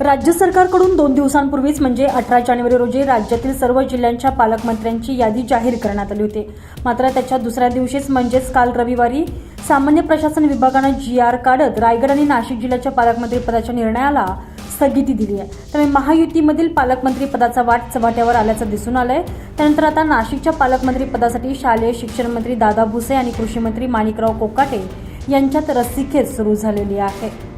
राज्य सरकारकडून दोन दिवसांपूर्वीच म्हणजे अठरा जानेवारी रोजी राज्यातील सर्व जिल्ह्यांच्या पालकमंत्र्यांची यादी जाहीर करण्यात आली होती. मात्र त्याच्या दुसऱ्या दिवशीच म्हणजेच काल रविवारी सामान्य प्रशासन विभागानं जी आर काढत रायगड आणि नाशिक जिल्ह्याच्या पालकमंत्री पदाच्या निर्णयाला स्थगिती दिली आहे. त्यामुळे महायुतीमधील पालकमंत्री पदाचा वाट चव्हाट्यावर आल्याचं दिसून आलंय. त्यानंतर आता नाशिकच्या पालकमंत्री पदासाठी शालेय शिक्षण मंत्री दादा भुसे आणि कृषी मंत्री माणिकराव कोकाटे यांच्यात रस्सीखेच सुरू झालेली आहे.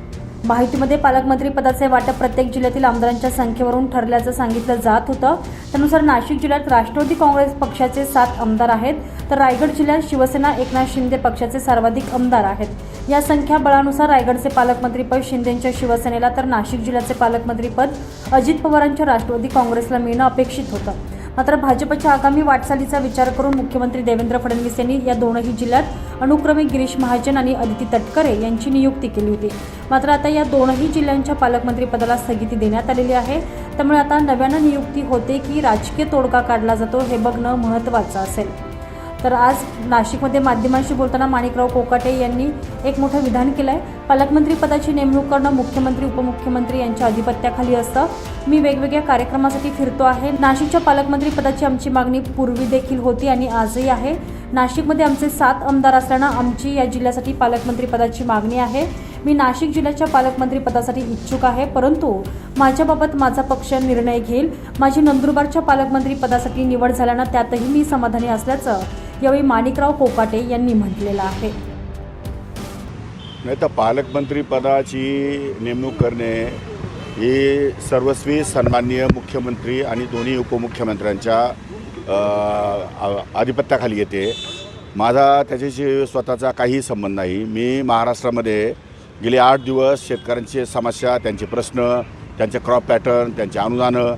माहितीमध्ये पालकमंत्री पदाचे वाटप प्रत्येक जिल्ह्यातील आमदारांच्या संख्येवरून ठरल्याचं सांगितलं जात होतं. त्यानुसार नाशिक जिल्ह्यात राष्ट्रवादी काँग्रेस पक्षाचे सात आमदार आहेत. तर रायगड जिल्ह्यात शिवसेना एकनाथ शिंदे पक्षाचे सर्वाधिक आमदार आहेत. या संख्याबळानुसार रायगडचे पालकमंत्रीपद शिंदेच्या शिवसेनेला तर नाशिक जिल्ह्याचे पालकमंत्रीपद अजित पवारांच्या राष्ट्रवादी काँग्रेसला मिळणं अपेक्षित होतं. मात्र भाजपच्या आगामी वाटचालीचा विचार करून मुख्यमंत्री देवेंद्र फडणवीस यांनी या दोनही जिल्ह्यात अनुक्रमे गिरीश महाजन आणि अदिती तटकरे यांची नियुक्ती केली होती. मात्र आता या दोनही जिल्ह्यांच्या पालकमंत्रीपदाला स्थगिती देण्यात आलेली आहे. त्यामुळे आता नव्यानं नियुक्ती होते की राजकीय तोडगा काढला जातो हे बघणं महत्त्वाचं असेल. तर आज नाशिकमध्ये माध्यमांशी बोलताना माणिकराव कोकाटे यांनी एक मोठं विधान केलं आहे पालकमंत्री पदाची नेमणूक करणं मुख्यमंत्री उपमुख्यमंत्री यांच्या अधिपत्याखाली असतं. मी वेगवेगळ्या कार्यक्रमासाठी फिरतो आहे. नाशिकच्या पालकमंत्री पदाची आमची मागणी पूर्वी देखील होती आणि आजही आहे. नाशिकमध्ये आमचे सात आमदार असल्यानं आमची या जिल्ह्यासाठी पालकमंत्री पदाची मागणी आहे. मी नाशिक जिल्ह्याच्या पालकमंत्री पदासाठी इच्छुक आहे परंतु माझ्याबाबत माझा पक्ष निर्णय घेईल. माझी नंदुरबारच्या पालकमंत्री पदासाठी निवड झाल्यानं त्यातही मी समाधानी असल्याचं यावेळी माणिकराव कोकाटे यांनी म्हटलेलं आहे. नाही तर पालकमंत्री पदाची नेमणूक करणे ही सर्वस्वी सन्माननीय मुख्यमंत्री आणि दोन्ही उपमुख्यमंत्र्यांच्या आधिपत्याखाली येते. माझा त्याच्याशी स्वतःचा काही संबंध नाही. मी महाराष्ट्रामध्ये गेले आठ दिवस शेतकऱ्यांची समस्या त्यांचे प्रश्न त्यांचे क्रॉप पॅटर्न त्यांचे अनुदानं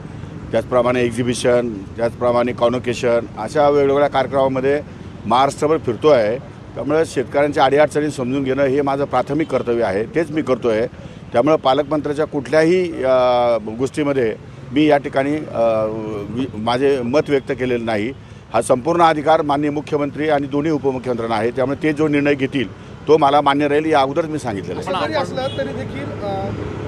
त्याचप्रमाणे एक्झिबिशन त्याचप्रमाणे कॉन्व्होकेशन अशा वेगवेगळ्या कार्यक्रमामध्ये महाराष्ट्रभर फिरतो आहे त्यामुळे शेतकऱ्यांच्या अडीअडचणी समजून घेणं हे माझं प्राथमिक कर्तव्य आहे. तेच मी करतो आहे त्यामुळं पालकमंत्र्याच्या कुठल्याही गोष्टीमध्ये मी या ठिकाणी माझे मत व्यक्त केलेलं नाही. हा संपूर्ण अधिकार माननीय मुख्यमंत्री आणि दोन्ही उपमुख्यमंत्र्यांना आहे. त्यामुळे ते जो निर्णय घेतील तो मला मान्य राहील या अगोदरच मी सांगितलेलं आहे. असं जरी असलं तरी देखील अ,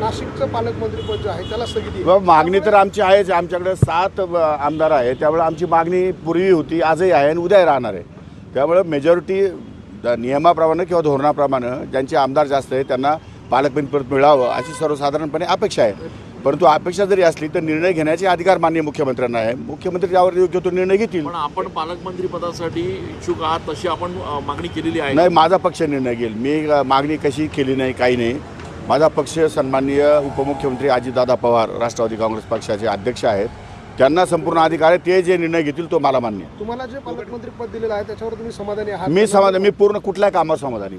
नाशिकचं पालकमंत्रीपद जे आहे त्याला स्थगिती आहे. बाबा, मागणी तर आमची आहेच आमच्याकडे सात आमदार आहे त्यामुळे आमची मागणी पूर्वी होती आजही आहे आणि उद्याही राहणार आहे. त्यामुळे मेजॉरिटी नियमाप्रमाणे किंवा धोरणाप्रमाणे ज्यांचे आमदार जास्त आहे त्यांना पालकमंत्रीपद मिळावं अशी सर्वसाधारणपणे अपेक्षा आहे. परंतु अपेक्षा जरी असली तर निर्णय घेण्याचे अधिकार माननीय मुख्यमंत्र्यांना आहे. मुख्यमंत्री त्यावर योग्य तो निर्णय घेतील. पण आपण पालकमंत्री पदासाठी इच्छुक आहात तशी आपण मागणी केलेली आहे. नाही माझा पक्ष निर्णय घेईल. मी मागणी कशी केली नाही काही नाही. माझा पक्ष सन्माननीय उपमुख्यमंत्री अजितदादा पवार राष्ट्रवादी काँग्रेस पक्षाचे अध्यक्ष आहेत. त्यांना संपूर्ण अधिकार आहे ते जे निर्णय घेतील तो मला मान्य आहे. तुम्हाला जे पालकमंत्री पद दिलेलं आहे त्याच्यावर तुम्ही समाधानी आहात? मी समाधान मी पूर्ण कुठल्याही कामावर समाधानी.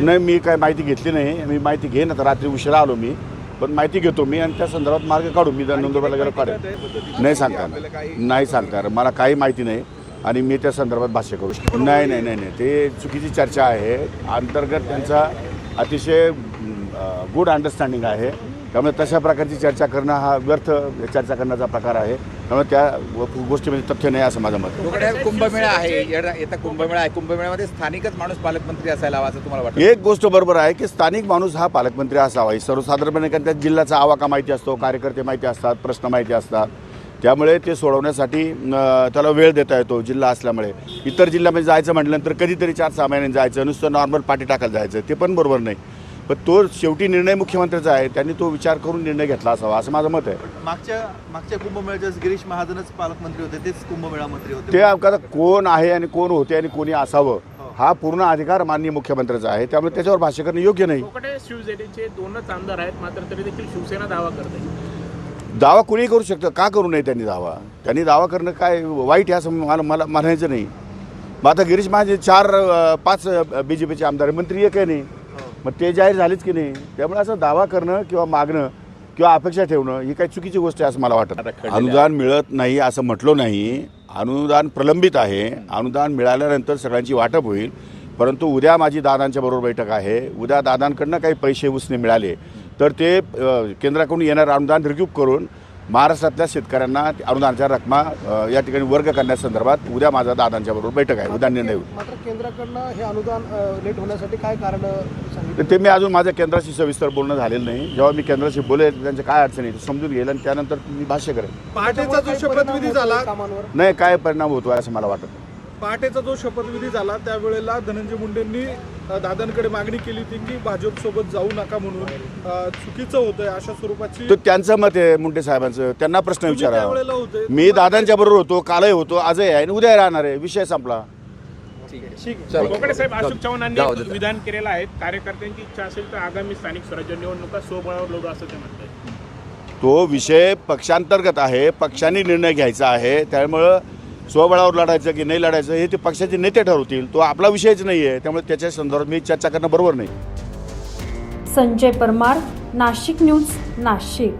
नाही. मी काय माहिती घेतली नाही. मी माहिती घेईन आता रात्री उशिरा आलो मी. पण माहिती घेतो मी आणि त्या संदर्भात मार्ग काढू. मी जर नंदुरबारला गेलो काढेल. नाही सांगता. नाही सांगता. मला काही माहिती नाही आणि मी त्या संदर्भात भाष्य करू शकतो. नाही नाही नाही नाही. ते चुकीची चर्चा आहे. अंतर्गत त्यांचा अतिशय गुड अंडरस्टँडिंग आहे. त्यामुळे तशा प्रकारची चर्चा करणं हा व्यर्थ चर्चा करण्याचा प्रकार आहे. त्यामुळे त्या गोष्टीमध्ये तथ्य नाही असं माझं मत. कुंभमेळा आहे येता कुंभमेळा आहे. कुंभमेळ्यामध्ये स्थानिकच माणूस पालकमंत्री असायला हवा असं तुम्हाला वाटतं? एक गोष्ट बरोबर आहे की स्थानिक माणूस हा पालकमंत्री असावा. ही सर्वसाधारणपणे कारण त्या जिल्ह्याचा आवाका माहिती असतो कार्यकर्ते माहिती असतात प्रश्न माहिती असतात. त्यामुळे ते सोडवण्यासाठी त्याला वेळ देता येतो जिल्हा असल्यामुळे. इतर जिल्ह्यामध्ये जायचं म्हटल्यानंतर कधीतरी चार सहा महिन्यांनी जायचं. नुसतं नॉर्मल पाठी टाकायला जायचं. ते पण बरोबर नाही. पण तो शेवटी निर्णय मुख्यमंत्र्याचा आहे त्यांनी तो विचार करून निर्णय घेतला असावा असं माझं मत आहे. मागच्या मागच्या कुंभमेळ्याच्या गिरीश महाजनच पालकमंत्री होते तेच कुंभमेळा मंत्री होते. ते आता कोण आहे आणि कोण होते आणि कोणी असावं हा. पूर्ण अधिकार माननीय मुख्यमंत्र्याचा आहे त्यामुळे त्याच्यावर भाष्य करणं योग्य नाही. कोकटे शिवसेनेचे दोनच आमदार आहेत मात्र तरी देखील शिवसेना दावा करते दावा कुणी करू शकतं का करू नये त्यांनी दावा? त्यांनी दावा करणं काय वाईट आहे असं मला मला म्हणायचं नाही. मग आता गिरीश महाजन चार पाच बी जे पीचे आमदार मंत्री एक आहे नाही. मग ते जाहीर झालेच की नाही? त्यामुळे असं दावा करणं किंवा मागणं किंवा अपेक्षा ठेवणं ही काही चुकीची गोष्ट आहे असं मला वाटतं. अनुदान मिळत नाही असं म्हटलो नाही. अनुदान प्रलंबित आहे. अनुदान मिळाल्यानंतर सगळ्यांची वाटप होईल. परंतु उद्या माझी दादांच्या बरोबर बैठक आहे. उद्या दादांकडनं काही पैसे उसने मिळाले. तर ते केंद्राकडून येणारं अनुदान रिक्यूब करून महाराष्ट्रातल्या शेतकऱ्यांना ते अनुदानाच्या रकमा या ठिकाणी वर्ग करण्यासंदर्भात उद्या माझा दादांच्या बरोबर बैठक आहे उद्या निर्णय होईल. मात्र केंद्राकडनं हे अनुदान लेट होण्यासाठी काय कारण ते मी अजून माझ्या केंद्राशी सविस्तर बोलणं झालेलं नाही. जेव्हा मी केंद्राशी बोलेल त्यांच्या काय अडचणी समजून घेईल आणि त्यानंतर मी भाष्य करेन पहाटेचा जो शपथविधी झाला नाही काय परिणाम होतो असं मला वाटत नाही. पहाटेचा जो शपथविधी झाला त्यावेळेला धनंजय मुंडेंनी दादांकडे मागणी केली होती की भाजप सोबत जाऊ नका म्हणून. चुकीचं होतंय अशा स्वरूपाची तर त्यांचं मत आहे मुंडे साहेबांचं. त्यांना प्रश्न विचारा. होते. मी दादांच्या बरोबर होतो कालही होतो आजही आहे आणि उद्या राहणार आहे. विषय संपला. ठीक आहे. कोकडे साहेब अशोक चव्हाणांनी. विधान केलेलं आहे. कार्यकर्त्यांची इच्छा असेल तर आगामी स्थानिक स्वराज्य निवडणुका स्वबळावर लढू असं ते म्हणतात तो विषय पक्षांतर्गत आहे. पक्षांनी निर्णय घ्यायचा आहे. त्यामुळं स्वबळावर लढायचं की नाही लढायचं हे ते पक्षाचे नेते ठरवतील. तो आपला विषयच नाही आहे त्यामुळे त्याच्या संदर्भात मी चर्चा करणं बरोबर नाही. संजय परमार नाशिक न्यूज नाशिक.